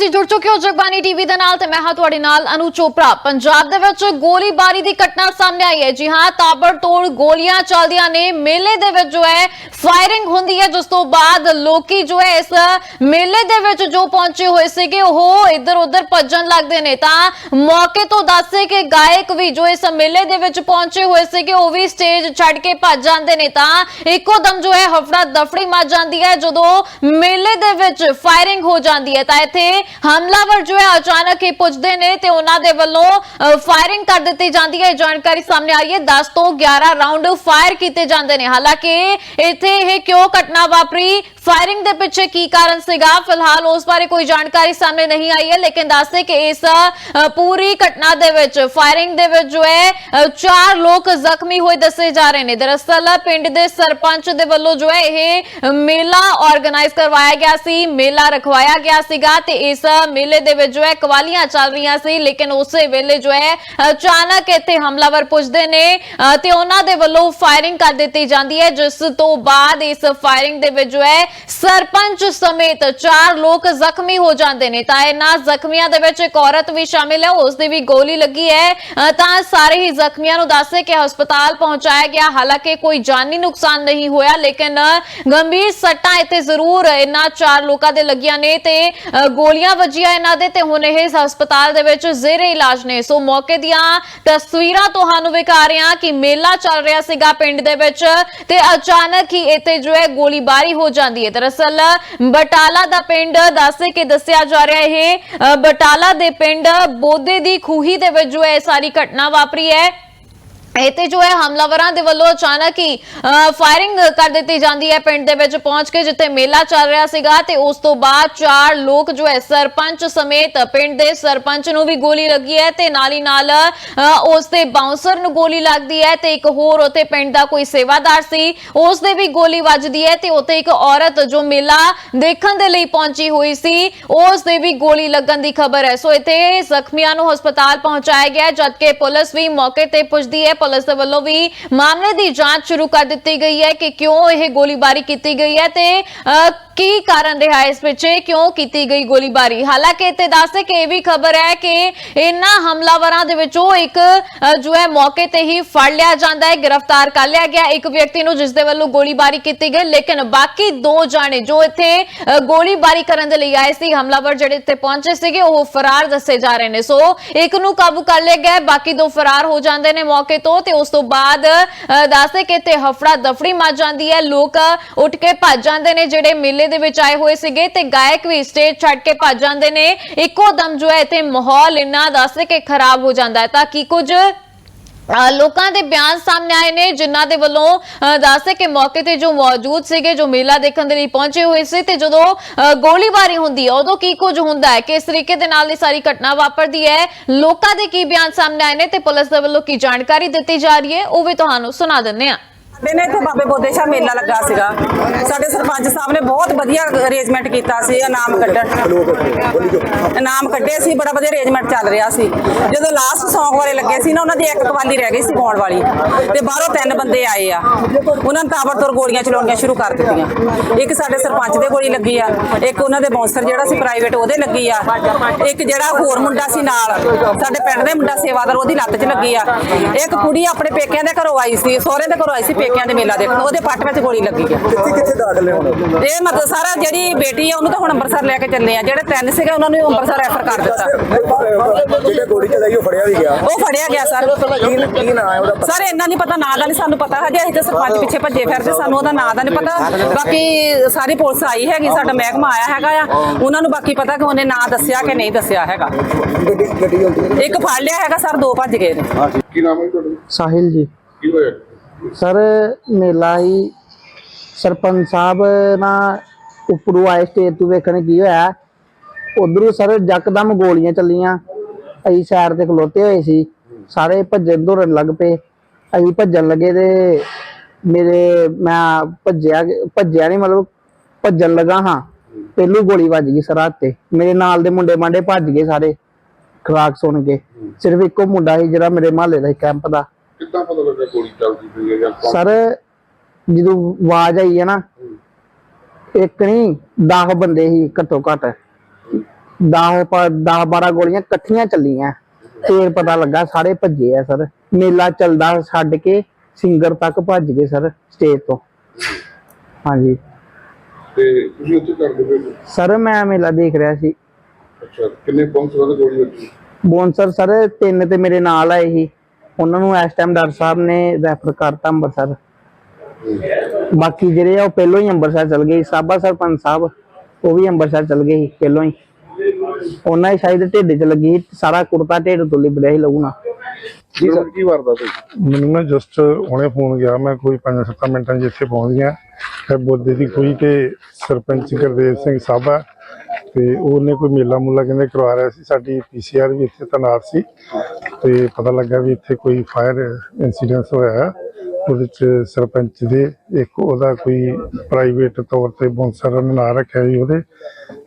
ਤੁਸੀਂ ਜੁੜ ਚੁੱਕੇ ਹੋ ਜਗਬਾਨੀ ਟੀਵੀ ਦੇ ਨਾਲ ਤੇ ਮੈਂ ਹਾਂ ਤੁਹਾਡੇ ਨਾਲ ਅਨੂ ਚੋਪੜਾ। ਪੰਜਾਬ ਦੇ ਵਿੱਚ ਗੋਲੀਬਾਰੀ ਦੀ ਘਟਨਾ ਸਾਹਮਣੇ ਆਈ ਹੈ। ਜੀ ਹਾਂ, ਤਾਬੜਤੋੜ ਗੋਲੀਆਂ ਚੱਲਦੀਆਂ ਨੇ। ਮੇਲੇ ਦੇ ਵਿੱਚ ਜੋ ਹੈ ਫਾਇਰਿੰਗ ਹੁੰਦੀ ਹੈ। ਜਿਸ ਤੋਂ ਬਾਅਦ ਲੋਕੀ ਜੋ ਹੈ, ਇਸ ਮੇਲੇ ਦੇ ਵਿੱਚ ਜੋ ਪਹੁੰਚੇ ਹੋਏ ਸੀਗੇ, ਉਹ ਇੱਧਰ ਉੱਧਰ ਭੱਜਣ ਲੱਗਦੇ ਨੇ। ਤਾਂ ਮੌਕੇ ਤੋਂ ਦੱਸੇ ਕਿ ਗਾਇਕ ਵੀ ਜੋ ਇਸ ਮੇਲੇ ਦੇ ਵਿੱਚ ਪਹੁੰਚੇ ਹੋਏ ਸੀਗੇ, ਉਹ ਵੀ ਸਟੇਜ ਛੱਡ ਕੇ ਭੱਜ ਜਾਂਦੇ ਨੇ। ਤਾਂ ਇੱਕੋ ਦਮ ਜੋ ਹੈ ਹਫੜਾ ਦਫੜੀ ਮਚ ਜਾਂਦੀ ਹੈ। ਜਦੋਂ ਮੇਲੇ ਦੇ ਵਿੱਚ ਫਾਇਰਿੰਗ ਹੋ ਜਾਂਦੀ ਹੈ, ਤਾਂ ਇੱਥੇ ਹਮਲਾਵਰ ਜੋ ਹੈ ਅਚਾਨਕ ਹੀ ਪੁੱਜਦੇ ਨੇ ਤੇ ਉਹਨਾਂ ਦੇ ਵੱਲੋਂ ਫਾਇਰਿੰਗ ਕਰ ਦਿੱਤੀ ਜਾਂਦੀ ਹੈ। ਇਹ ਜਾਣਕਾਰੀ ਸਾਹਮਣੇ ਆਈ ਹੈ। 10 ਤੋਂ 11 ਰਾਉਂਡ ਫਾਇਰ ਕੀਤੇ ਜਾਂਦੇ ਨੇ। ਹਾਲਾਂਕਿ ਇੱਥੇ ਇਹ ਕਿਉਂ ਘਟਨਾ ਵਾਪਰੀ? ਫਾਇਰਿੰਗ ਦੇ ਪਿੱਛੇ ਕੀ ਕਾਰਨ ਸੀਗਾ? ਫਿਲਹਾਲ ਉਸ ਬਾਰੇ ਕੋਈ ਜਾਣਕਾਰੀ ਸਾਹਮਣੇ ਨਹੀਂ ਆਈ ਹੈ, ਲੇਕਿਨ ਦੱਸਦੇ ਕਿ ਇਸ ਪੂਰੀ ਘਟਨਾ ਦੇ ਵਿੱਚ ਫਾਇਰਿੰਗ ਦੇ ਵਿੱਚ ਜੋ ਹੈ ਚਾਰ ਲੋਕ ਜ਼ਖਮੀ ਹੋਏ ਦੱਸੇ ਜਾ ਰਹੇ ਨੇ। ਦਰਅਸਲ ਪਿੰਡ ਦੇ ਸਰਪੰਚ ਦੇ ਵੱਲੋਂ ਜੋ ਹੈ ਇਹ ਮੇਲਾ ਆਰਗੇਨਾਈਜ਼ ਕਰਵਾਇਆ ਗਿਆ ਸੀ, ਮੇਲਾ ਰਖਵਾਇਆ ਗਿਆ ਸੀਗਾ ਤੇ ਇਸ ਮੇਲੇ ਦੇ ਵਿੱਚ ਜੋ ਹੈ ਕਵਾਲੀਆਂ ਚੱਲ ਰਹੀਆਂ ਸੀ, ਲੇਕਿਨ ਉਸੇ ਵੇਲੇ ਜੋ ਹੈ, ਅਚਾਨਕ ਇੱਥੇ ਹਮਲਾਵਰ ਪੁੱਜਦੇ ਨੇ ਤੇ ਉਹਨਾਂ ਦੇ ਵੱਲੋਂ ਫਾਇਰਿੰਗ ਕਰ ਦਿੱਤੀ ਜਾਂਦੀ ਹੈ, ਜਿਸ ਤੋਂ ਬਾਅਦ ਇਸ ਫਾਇਰਿੰਗ ਦੇ ਵਿੱਚ ਜੋ ਹੈ, ਸਰਪੰਚ ਸਮੇਤ ਚਾਰ ਲੋਕ ਜ਼ਖਮੀ ਹੋ ਜਾਂਦੇ ਨੇ। ਤਾਂ ਇਹਨਾਂ ਜ਼ਖਮੀਆਂ ਦੇ ਵਿੱਚ ਇੱਕ ਔਰਤ ਵੀ ਸ਼ਾਮਿਲ ਹੈ, ਉਸ ਦੀ ਵੀ ਗੋਲੀ ਲੱਗੀ ਹੈ। ਤਾਂ ਸਾਰੇ ਹੀ ਜ਼ਖਮੀਆਂ ਨੂੰ ਦੱਸੇ ਕਿ ਹਸਪਤਾਲ ਪਹੁੰਚਾਇਆ ਗਿਆ। ਹਾਲਾਂਕਿ ਕੋਈ ਜਾਨੀ ਨੁਕਸਾਨ ਨਹੀਂ ਹੋਇਆ, ਲੇਕਿਨ ਗੰਭੀਰ ਸੱਟਾਂ ਇੱਥੇ ਜ਼ਰੂਰ ਇਹਨਾਂ ਚਾਰ ਲੋਕਾਂ ਦੇ ਲੱਗੀਆਂ ਨੇ ਤੇ ਗੋਲੀਆਂ ਗੋਲੀਆਂ ਵੱਜੀਆਂ ਇਹਨਾਂ ਦੇ ਤੇ ਹੁਣ ਇਹ ਹਸਪਤਾਲ ਦੇ ਵਿੱਚ ਜ਼ੇਰੇ ਇਲਾਜ ਨੇ। ਸੋ ਮੌਕੇ ਦੀਆਂ ਤਸਵੀਰਾਂ ਤੁਹਾਨੂੰ ਵਿਖਾ ਰਹੇ ਹਾਂ ਕਿ ਮੇਲਾ ਚੱਲ ਰਿਹਾ ਸੀਗਾ ਪਿੰਡ ਦੇ ਵਿੱਚ ਤੇ ਅਚਾਨਕ ਹੀ ਇੱਥੇ ਜੋ ਹੈ ਗੋਲੀਬਾਰੀ ਹੋ ਜਾਂਦੀ ਹੈ। ਦਰਅਸਲ ਬਟਾਲਾ ਦਾ ਪਿੰਡ ਦੱਸੇ ਕਿ ਦੱਸਿਆ ਜਾ ਰਿਹਾ ਇਹ ਬਟਾਲਾ ਦੇ ਪਿੰਡ ਬੋਦੇ ਦੀ ਖੂਹੀ ਦੇ ਵਿੱਚ ਜੋ ਹੈ ਇਹ ਸਾਰੀ ਘਟਨਾ ਵਾਪਰੀ ਹੈ। ਇੱਥੇ ਜੋ ਹੈ ਹਮਲਾਵਰਾਂ ਦੇ ਵੱਲੋਂ ਅਚਾਨਕ ਹੀ ਫਾਇਰਿੰਗ ਕਰ ਦਿੱਤੀ ਜਾਂਦੀ ਹੈ ਪਿੰਡ ਦੇ ਵਿੱਚ ਪਹੁੰਚ ਕੇ ਜਿੱਥੇ ਮੇਲਾ ਚੱਲ ਰਿਹਾ ਸੀਗਾ ਤੇ ਉਸ ਤੋਂ ਬਾਅਦ ਚਾਰ ਲੋਕ ਜੋ ਹੈ ਸਰਪੰਚ ਸਮੇਤ ਪਿੰਡ ਦੇ ਸਰਪੰਚ ਨੂੰ ਵੀ ਗੋਲੀ ਲੱਗੀ ਹੈ ਤੇ ਨਾਲ ਹੀ ਨਾਲ ਅ, ਉਸ ਦੇ ਬਾਉਂਸਰ ਨੂੰ ਗੋਲੀ ਲੱਗਦੀ ਹੈ ਤੇ ਇੱਕ ਹੋਰ ਉੱਥੇ ਪਿੰਡ ਦਾ ਕੋਈ ਸੇਵਾਦਾਰ ਸੀ ਉਸ ਦੇ ਵੀ ਗੋਲੀ ਵੱਜਦੀ ਹੈ ਤੇ ਉੱਥੇ ਇੱਕ ਔਰਤ ਜੋ ਮੇਲਾ ਦੇਖਣ ਦੇ ਲਈ ਪਹੁੰਚੀ ਹੋਈ ਸੀ ਉਸ ਦੇ ਵੀ ਗੋਲੀ ਲੱਗਣ ਦੀ ਖਬਰ ਹੈ। ਸੋ ਇੱਥੇ ਜ਼ਖਮੀਆਂ ਨੂੰ ਹਸਪਤਾਲ ਪਹੁੰਚਾਇਆ ਗਿਆ ਜਦਕਿ ਪੁਲਿਸ ਵੀ ਮੌਕੇ ਤੇ ਪੁੱਜਦੀ ਹੈ। ਪੁਲਿਸ ਦੇ ਵੱਲੋਂ ਵੀ ਮਾਮਲੇ ਦੀ ਜਾਂਚ ਸ਼ੁਰੂ ਕਰ ਦਿੱਤੀ ਗਈ ਹੈ ਕਿ ਕਿਉਂ ਇਹ ਗੋਲੀਬਾਰੀ ਕੀਤੀ ਗਈ ਹੈ ਤੇ ਅ, ਕੀ ਕਾਰਨ ਰਿਹਾ ਇਸ ਪਿੱਛੇ ਕਿਉਂ ਕੀਤੀ ਗਈ ਗੋਲੀਬਾਰੀ? ਹਾਲਾਂਕਿ ਇੱਥੇ ਦੱਸਦੇ ਕਿ ਇਹ ਵੀ ਖਬਰ ਹੈ ਕਿ ਇਹਨਾਂ ਹਮਲਾਵਰਾਂ ਦੇ ਵਿੱਚੋਂ ਇੱਕ ਜੋ ਹੈ ਮੌਕੇ ਤੇ ਹੀ ਫੜ ਲਿਆ ਜਾਂਦਾ ਹੈ, ਗ੍ਰਿਫਤਾਰ ਕਰ ਲਿਆ ਗਿਆ ਇੱਕ ਵਿਅਕਤੀ ਨੂੰ ਜਿਸ ਦੇ ਵੱਲੋਂ ਗੋਲੀਬਾਰੀ ਕੀਤੀ ਗਈ, ਲੇਕਿਨ ਬਾਕੀ ਦੋ ਜਾਣੇ ਜੋ ਇੱਥੇ ਗੋਲੀਬਾਰੀ ਕਰਨ ਦੇ ਲਈ ਆਏ ਸੀ, ਹਮਲਾਵਰ ਜਿਹੜੇ ਇੱਥੇ ਪਹੁੰਚੇ ਸੀਗੇ, ਉਹ ਫਰਾਰ ਦੱਸੇ ਜਾ ਰਹੇ ਨੇ। ਸੋ ਇੱਕ ਨੂੰ ਕਾਬੂ ਕਰ ਲਿਆ ਗਿਆ ਬਾਕੀ ਦੋ ਫਰਾਰ ਹੋ ਜਾਂਦੇ ਨੇ ਮੌਕੇ ਤੋਂ ਤੇ ਉਸ ਤੋਂ ਬਾਅਦ ਦੱਸਦੇ ਕਿ ਇੱਥੇ ਹਫੜਾ ਦਫੜੀ ਮਚ ਜਾਂਦੀ ਹੈ। ਲੋਕ ਉੱਠ ਕੇ ਭੱਜ ਜਾਂਦੇ ਨੇ, ਜਿਹੜੇ ਮੇਲੇ ਦੇ ਵਿੱਚ ਆਏ ਹੋਏ ਸੀਗੇ ਤੇ ਗਾਇਕ ਵੀ ਸਟੇਜ ਛੱਡ ਕੇ ਭੱਜ ਜਾਂਦੇ ਨੇ। ਇੱਕੋ ਦਮ ਜੋ ਹੈ ਇੱਥੇ ਮਾਹੌਲ ਇੰਨਾ ਦੱਸਦੇ ਕਿ ਖਰਾਬ ਹੋ ਜਾਂਦਾ ਹੈ ਤਾਂ ਕੀ ਕੁਝ ਲੋਕਾਂ ਦੇ ਬਿਆਨ ਸਾਹਮਣੇ ਆਏ ਨੇ ਜਿਨ੍ਹਾਂ ਦੇ ਵੱਲੋਂ ਦੱਸੇ ਕਿ ਮੌਕੇ ਤੇ ਜੋ ਮੌਜੂਦ ਸੀਗੇ ਜੋ ਮੇਲਾ ਦੇਖਣ ਦੇ ਲਈ ਪਹੁੰਚੇ ਹੋਏ ਸੀ ਤੇ ਜਦੋਂ ਅ, ਗੋਲੀਬਾਰੀ ਹੁੰਦੀ ਹੈ ਉਦੋਂ ਕੀ ਕੁਝ ਹੁੰਦਾ ਹੈ ਕਿਸ ਤਰੀਕੇ ਦੇ ਨਾਲ ਇਹ ਸਾਰੀ ਘਟਨਾ ਵਾਪਰਦੀ ਹੈ ਲੋਕਾਂ ਦੇ ਕੀ ਬਿਆਨ ਸਾਹਮਣੇ ਆਏ ਨੇ ਤੇ ਪੁਲਿਸ ਦੇ ਵੱਲੋਂ ਕੀ ਜਾਣਕਾਰੀ ਦਿੱਤੀ ਜਾ ਰਹੀ ਹੈ ਉਹ ਵੀ ਤੁਹਾਨੂੰ ਸੁਣਾ ਦਿੰਦੇ ਹਾਂ। ਸਾਡੇ ਇੱਥੇ ਬਾਬੇ ਬੋਦੇ ਸ਼ਾਹ ਮੇਲਾ ਲੱਗਾ ਸੀਗਾ। ਸਾਡੇ ਸਰਪੰਚ ਸਾਹਿਬ ਨੇ ਬਹੁਤ ਵਧੀਆ ਅਰੇਂਜਮੈਂਟ ਕੀਤਾ ਸੀ, ਇਨਾਮ ਕੱਢਣ। ਇਨਾਮ ਕੱਢੇ ਸੀ, ਬੜਾ ਵਧੀਆ ਅਰੇਂਜਮੈਂਟ ਚੱਲ ਰਿਹਾ ਸੀ। ਜਦੋਂ ਲਾਸਟ Song ਵਾਲੇ ਲੱਗੇ ਸੀ ਨਾ, ਉਹਨਾਂ ਦੀ ਇੱਕ ਕਵਾਲੀ ਰਹਿ ਗਈ ਸੀ ਗਾਉਣ ਵਾਲੀ। ਤੇ ਬਾਹਰੋਂ ਤਿੰਨ ਬੰਦੇ ਆਏ ਆ। ਉਹਨਾਂ ਨੇ ਤਾਬੜਤੋੜ ਗੋਲੀਆਂ ਚਲਾਉਣੀਆਂ ਸ਼ੁਰੂ ਕਰ ਦਿੱਤੀਆਂ। ਇੱਕ ਸਾਡੇ ਸਰਪੰਚ ਦੇ ਗੋਲੀ ਲੱਗੀ ਆ, ਇੱਕ ਉਹਨਾਂ ਦੇ ਬੌਂਸਰ ਜਿਹੜਾ ਸੀ ਪ੍ਰਾਈਵੇਟ ਉਹਦੇ ਲੱਗੀ ਆ। ਇੱਕ ਜਿਹੜਾ ਹੋਰ ਮੁੰਡਾ ਸੀ ਨਾਲ, ਸਾਡੇ ਪਿੰਡ ਦੇ ਮੁੰਡਾ ਸੇਵਾਦਾਰ, ਉਹਦੀ ਲੱਤ 'ਚ ਲੱਗੀ ਆ। ਇੱਕ ਕੁੜੀ ਆਪਣੇ ਪੇਕਿਆਂ ਦੇ ਘਰੋਂ ਆਈ ਸੀ ਸਹੁਰੇ ਦੇ ਘਰੋਂ ਆਈ ਸੀ ਪੇਕਿਆਂ ਦੇ ਮੇਲਾ ਦੇਖਣ ਉਹਦੇ ਪੱਟ ਵਿੱਚ ਗੋਲੀ ਲੱਗੀ ਆ। ਕਿੱਥੇ ਕਿੱਥੇ ਦਾਖਲ ਹੁਣ? ਇਹ ਮਤਲਬ ਸਾਰਾ ਜਿਹੜੀ ਬੇਟੀ ਆ ਉਹਨੂੰ ਤਾਂ ਹੁਣ ਅੰਮ੍ਰਿਤਸਰ ਲੈ ਕੇ ਚੱਲੇ ਆ। ਜਿਹੜੇ ਤਿੰਨ ਸੀਗੇ ਉਹਨਾਂ ਨੂੰ ਅੰਮ੍ਰਿਤਸਰ ਰੈਫਰ ਕਰ ਦਿੱਤਾ। ਜਿਹੜੇ ਗੋਲੀ ਚਲਾਈ ਉਹ ਫੜਿਆ ਵੀ ਗਿਆ। ਉਹ ਫੜਿਆ ਗਿਆ ਸਰ। ਕੀ ਕੀ ਨਾਂ ਹੈ ਉਹਦਾ? ਸਰ ਇੰਨਾ ਨਹੀਂ ਪਤਾ ਨਾਂ ਦਾ ਨਹੀਂ ਸਾਨੂੰ ਪਤਾ ਹਜੇ। ਅਸੀਂ ਤੇ ਸਰਪੰਚ ਪਿੱਛੇ ਭੱਜੇ ਫਿਰਦੇ ਸਾਨੂੰ ਉਹਦਾ ਨਾਂ ਦਾ ਨਹੀਂ ਪਤਾ। ਬਾਕੀ ਸਾਰੀ ਪੁਲਿਸ ਆਈ ਹੈਗੀ ਸਾਡਾ ਮਹਿਕਮਾ ਆਇਆ ਹੈਗਾ ਆ। ਉਹਨਾਂ ਨੂੰ ਬਾਕੀ ਪਤਾ ਕਿ ਉਹਨੇ ਨਾਂ ਦੱਸਿਆ ਕਿ ਨਹੀਂ ਦੱਸਿਆ ਹੈਗਾ। ਇੱਕ ਫੜ ਲਿਆ ਹੈਗਾ ਸਰ ਦੋ ਭੱਜ ਗਏ ਨੇ। ਕੀ ਨਾਮ ਹੈ ਤੁਹਾਡਾ? ਸਾਹਿਲ ਜੀ। ਕੀ ਹੋਇਆ? ਸਰ, ਮੇਲਾ ਹੀ ਸਰਪੰਚ ਸਾਹਿਬ ਨਾ ਉੱਪਰੋਂ ਆਏ ਸਟੇਜ ਤੋਂ ਵੇਖਣ ਕੀ ਹੋਇਆ। ਉਧਰੋਂ ਸਰ ਜੱਕਦਮ ਗੋਲੀਆਂ ਚੱਲੀਆਂ। ਅਸੀਂ ਸਾਈਡ ਤੇ ਖਲੋਤੇ ਹੋਏ ਸੀ। ਸਾਰੇ ਭੱਜਣ ਦੌੜਨ ਲੱਗ ਪਏ। ਅਸੀਂ ਭੱਜਣ ਲੱਗੇ ਤੇ ਮੇਰੇ, ਮੈਂ ਭੱਜਿਆ ਭੱਜਿਆ ਨਹੀਂ ਮਤਲਬ ਭੱਜਣ ਲੱਗਾ ਹਾਂ। ਪਹਿਲੂ ਗੋਲੀ ਵੱਜ ਗਈ ਸਰ ਹੱਥ ਤੇ। ਮੇਰੇ ਨਾਲ ਦੇ ਮੁੰਡੇ ਮਾਂਡੇ ਭੱਜ ਗਏ ਸਾਰੇ। ਖਰਾਕ ਸੁਣ ਕੇ। ਸਿਰਫ ਇੱਕੋ ਮੁੰਡਾ ਸੀ ਜਿਹੜਾ ਮੇਰੇ ਮਹੱਲੇ ਦਾ ਸੀ ਕੈਂਪ ਦਾ। ਪਤਾ ਲੱਗਾ ਗੋਲੀ ਚੱਲਦੀ ਪਈ ਹੈ ਜਾਂ ਕੌਣ- ਸਰ ਜਦੋਂ ਆਵਾਜ਼ ਆਈ ਹੈ ਨਾ ਇੱਕ ਨਹੀਂ 10 ਬੰਦੇ ਹੀ ਘੱਟੋ ਘੱਟ। 10 10 12 ਗੋਲੀਆਂ ਇਕੱਠੀਆਂ ਚੱਲੀਆਂ। ਫੇਰ ਪਤਾ ਲੱਗਾ ਸਾਰੇ ਭੱਜੇ ਆ ਸਰ। ਮੇਲਾ ਚੱਲਦਾ ਛੱਡ ਕੇ ਸਿੰਗਰ ਤੱਕ ਭੱਜ ਗਏ ਸਰ ਸਟੇਜ ਤੋਂ। ਹਾਂਜੀ। ਤੇ ਤੁਸੀਂ ਉੱਥੇ ਕਰਦੇ ਪਏ ਸੀ? ਸਰ ਮੈਂ ਮੇਲਾ ਦੇਖ ਰਿਹਾ ਸੀ। ਅੱਛਾ ਕਿੰਨੇ ਪੌਂਚ ਵਾਲੇ ਗੋਲੀ ਵੱਜੀ? ਬੋਨਸਰ ਸਰ ਤਿੰਨ ਤੇ ਮੇਰੇ ਨਾਲ ਆਏ ਸੀ। ਉਹਨਾਂ ਨੂੰ ਇਸ ਟਾਈਮ ਡਾਕਟਰ ਸਾਹਿਬ ਨੇ ਰੈਫਰ ਕਰਤਾ ਅੰਮ੍ਰਿਤਸਰ ਬਾਕੀ ਜਿਹੜੇ ਆ ਉਹ ਪਹਿਲੋਂ ਹੀ ਅੰਮ੍ਰਿਤਸਰ ਚਲ ਗਏ। ਸਾਬਾ ਸਰਪੰਚ ਸਾਹਿਬ ਉਹ ਵੀ ਅੰਮ੍ਰਿਤਸਰ ਚਲ ਗਏ ਪਹਿਲੋਂ ਹੀ। ਉਹਨਾਂ ਦੀ ਸ਼ਾਇਦ ਢਿੱਡ 'ਚ ਲੱਗੀ ਸਾਰਾ ਕੁੜਤਾ ਢਿੱਡ ਤੋਂ ਲਿਬੜਿਆ ਲਹੂ ਨਾਲ। ਜੀ ਸਰ ਕੀ ਵਾਰਦਾਤ ਹੋਈ ਮੈਨੂੰ ਨਾ ਜਸਟ ਹੁਣੇ ਫੋਨ ਗਿਆ ਮੈਂ ਕੋਈ 5-7 ਮਿੰਟਾਂ ਇੱਥੇ ਪਹੁੰਚ ਗਿਆ। ਤੇ ਬੋਦੇ ਦੀ ਕੋਈ ਤੇ ਸਰਪੰਚ ਗੁਰਦੇਵ ਸਿੰਘ ਸਾਬਾ ਤੇ ਉਹਨੇ ਕੋਈ ਮੇਲਾ ਮੂਲਾ ਕਹਿੰਦੇ ਕਰਵਾ ਰਿਹਾ ਸੀ। ਸਾਡੀ ਪੀਸੀਆਰ ਵੀ ਇੱਥੇ ਤੈਨਾਤ ਸੀ। ਤੇ ਪਤਾ ਲੱਗਾ ਵੀ ਇੱਥੇ ਕੋਈ ਫਾਇਰ ਇਨਸੀਡੈਂਟ ਹੋਇਆ ਉਹਦੇ ਚ ਸਰਪੰਚ ਦੇ ਇੱਕ ਉਹਦਾ ਕੋਈ ਪ੍ਰਾਈਵੇਟ ਤੌਰ ਤੇ ਬੌਂਸਰ ਨਾਂ ਰੱਖਿਆ ਜੀ ਉਹਦੇ,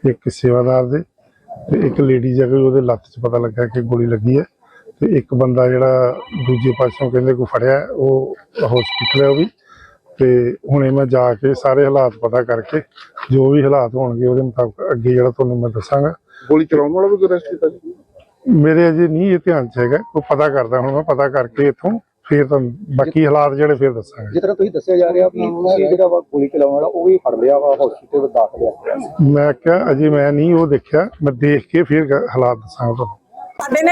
ਇੱਕ ਸੇਵਾਦਾਰ ਦੇ ਤੇ ਇੱਕ ਲੇਡੀ ਜਗ੍ਹਾ ਉਹਦੇ ਲੱਤ 'ਚ ਪਤਾ ਲੱਗਾ ਕਿ ਗੋਲੀ ਲੱਗੀ ਹੈ ਤੇ ਇੱਕ ਬੰਦਾ ਜਿਹੜਾ ਦੂਜੇ ਪਾਸੋਂ ਕਹਿੰਦੇ ਕੋ ਫੜਿਆ ਉਹ ਹਸਪੀਟਲ ਹੈ ਉਹ ਵੀ। ਤੇ ਹੁਣੇ ਮੈਂ ਜਾ ਕੇ ਸਾਰੇ ਹਾਲਾਤ ਪਤਾ ਕਰਕੇ ਜੋ ਵੀ ਹਾਲਾਤ ਹੋਣਗੇ ਉਹਦੇ ਮੁਤਾਬਕ ਅੱਗੇ ਜਿਹੜਾ ਤੁਹਾਨੂੰ ਮੈਂ ਦੱਸਾਂਗਾ। ਗੋਲੀ ਚਲਾਉਣ ਵਾਲਾ ਵੀ ਅਰੈਸਟ ਕੀਤਾ ਜੀ ਮੇਰੇ ਅਜੇ ਨਹੀਂ ਇਹ ਧਿਆਨ ਚ ਹੈਗਾ ਉਹ ਪਤਾ ਕਰਦਾ ਹੁਣ ਮੈਂ ਪਤਾ ਕਰਕੇ ਇੱਥੋਂ ਫੇਰ ਤੁਹਾਨੂੰ ਬਾਕੀ ਹਾਲਾਤ ਜਿਹੜੇ ਫੇਰ ਦੱਸਾਂਗੇ। ਜਿਸ ਤਰ੍ਹਾਂ ਤੁਸੀਂ ਦੱਸਿਆ ਜਾ ਰਿਹਾ ਵੀ ਜਿਹੜਾ ਵਾ ਗੋਲੀ ਚਲਾਉਣ ਵਾਲਾ ਉਹ ਵੀ ਫੜ ਲਿਆ ਵਾ ਹਸਪੀਟਲ ਵਿੱਚ ਦਾਖਲ ਹੈ ਮੈਂ ਕਿਹਾ ਅਜੇ ਮੈਂ ਨਹੀਂ ਉਹ ਦੇਖਿਆ ਮੈਂ ਦੇਖ ਕੇ ਫੇਰ ਗ- ਹਾਲਾਤ ਦੱਸਾਂਗਾ ਤੁਹਾਨੂੰ। ਸਾਡੇ ਨੇ